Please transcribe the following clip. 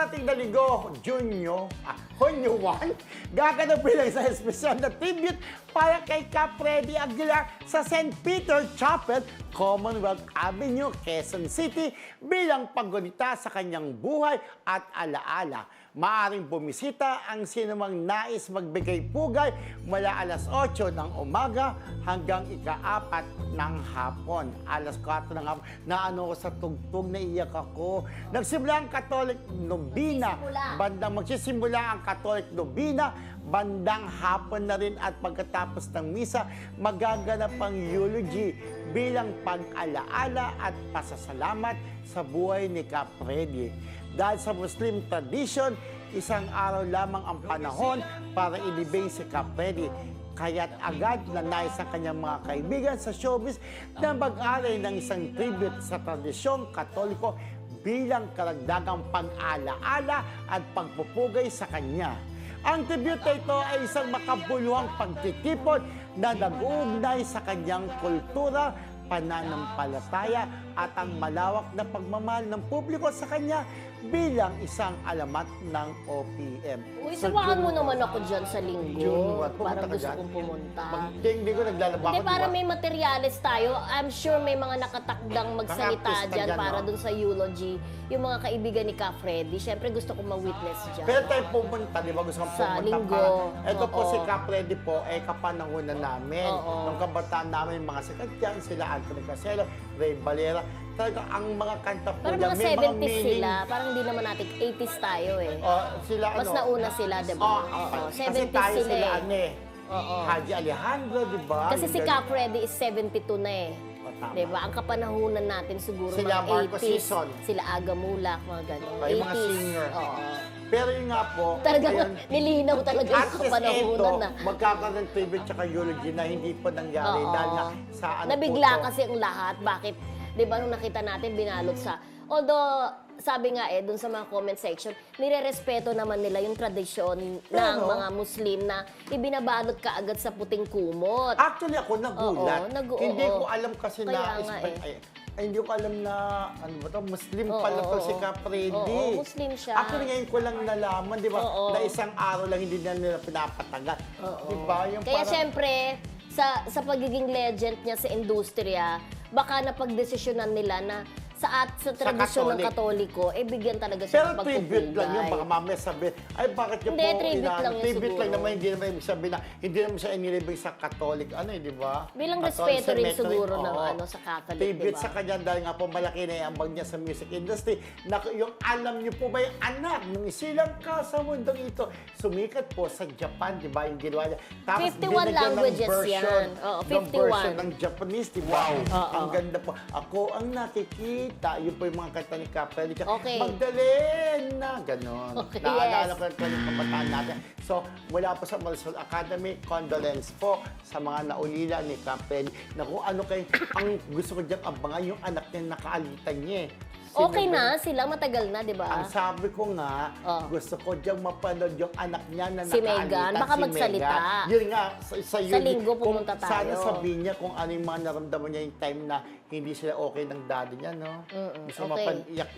darating na linggo, Junyo, ah, Hunyo 1, gaganap bilang sa espesyal na tribute para kay Capredi Aguilar sa St. Peter Chapel, Commonwealth Avenue, Quezon City bilang paggunita sa kanyang buhay at alaala. Maaring bumisita ang sinumang nais magbigay pugay mula alas 8 ng umaga hanggang ika-apat ng hapon. Alas 4 ng hapon. Na ano ko sa tugtog, naiyak ako. Nagsimula ang Catholic Nobina. Bandang magsisimula ang Catholic Nobina. Bandang hapon na rin at pagkatapos ng misa, magaganap ang eulogy bilang pag-alaala at pasasalamat sa buhay ni Capredi. Dahil sa Muslim tradition, isang araw lamang ang panahon para ilibing si Capredi. Kaya't agad na nais ang kanyang mga kaibigan sa showbiz na mag-alay ng isang tribute sa tradisyong katoliko bilang karagdagang pag-alaala at pagpupugay sa kanya. Ang tribute na ito ay isang makabuluhang pagtitipon na nag-uugnay sa kanyang kultura, pananampalataya at ang malawak na pagmamahal ng publiko sa kanya bilang isang alamat ng OPM. Uy, So, mo naman ako dyan sa linggo. Pumunta Parang ka gusto dyan? kong pumunta. Mag- Hindi ko naglalaba Hindi, ako, di para may materialis tayo. I'm sure may mga nakatakdang magsalita artista dyan para no? dun sa eulogy. Yung mga kaibigan ni Ka Freddy. Siyempre gusto kong ma-witness dyan. Pero tayo pumunta, di ba? Gusto kong Sa pumunta linggo. pa. Ito po si Capredi po, eh kapanahonan namin. Oo. Nung kabataan namin, mga sikat yan, sila Anthony Caselo, Ray Valera. Talaga, ang mga kanta po Parang niya, mga may 70s meaning. sila. Parang hindi naman natin 80s tayo eh. Oh, sila Mas ano? nauna sila, di ba? Oh, Oo, Kasi 70s tayo sila sila, eh. ano eh. Oo. Haji Alejandro, di ba? Kasi Yung si ganun. Freddy is 72 na eh. Oh, tama. Diba? Ang kapanahunan natin siguro Sila mga Marco 80s. Sison. Sila Aga Mulak, mga ganun. Ay, mga 80s. singer. Oo. Pero yun nga po, Talagang ayun, nilinaw talaga At yung least ito, kapanahunan na. magkakaroon ng tribute tsaka eulogy na hindi po nangyari Oo. dahil nga sa ano Nabigla po to. kasi ang lahat. Bakit? Di ba nung nakita natin, binalot sa... Although, sabi nga eh, dun sa mga comment section, nire-respeto naman nila yung tradisyon ng Pero- mga Muslim na ibinabalot ka agad sa puting kumot. Actually, ako nagulat. Oo, nag- hindi oo. ko alam kasi Kaya na... nga eh. ay, ay, hindi ko alam na, ano ba to, Muslim Oo, pala to oo, si oo. Capredi. Oo, Muslim siya. Actually, ngayon ko lang nalaman, di ba, Oo. na isang araw lang hindi na nila pinapatagal. Di ba? Yung Kaya parang- syempre, sa sa pagiging legend niya sa industriya, baka napagdesisyonan nila na sa at sa tradisyon ng Katoliko, eh bigyan talaga siya Pero ng tribute lang yun, baka mamaya sabihin, ay bakit yung Hindi, tribute inaano?" lang yun Tribute lang siguro. naman, hindi naman ibig sabihin na, hindi naman siya inilibig sa Catholic, ano eh, di ba? Bilang Catholic respeto rin cemetery, siguro ng oo. ano, sa Catholic, Tribute di ba? sa kanya dahil nga po malaki na yung ambag niya sa music industry. Na, yung alam niyo po ba yung anak ng isilang ka sa mundong ito, sumikat po sa Japan, di ba? Yung ginawa niya. 51 binigyan ng languages version, yan. Oo, ng 51. version ng Japanese, di ba? Ang ganda po. Ako ang nakikita, yun po yung mga kanta ni Capel. Okay. Magdalena, ganon. Okay, Naalala yes. ko ito yung kabataan natin. So, mula po sa Marisol Academy, condolence po sa mga naulila ni Capel na kung ano kay ang gusto ko dyan abangan yung anak niya nakaalitan niya. Okay na yun? sila, matagal na, di ba? Ang sabi ko nga, Oh. gusto ko diyang mapanood yung anak niya na Si. Megan, baka magsalita. Megan. Yun nga, sa, sa, Sa linggo kung pumunta Sana tayo. sabihin niya kung ano yung mga naramdaman niya yung time na hindi sila okay ng daddy niya, no? Mm-mm, Gusto okay. mapaniyak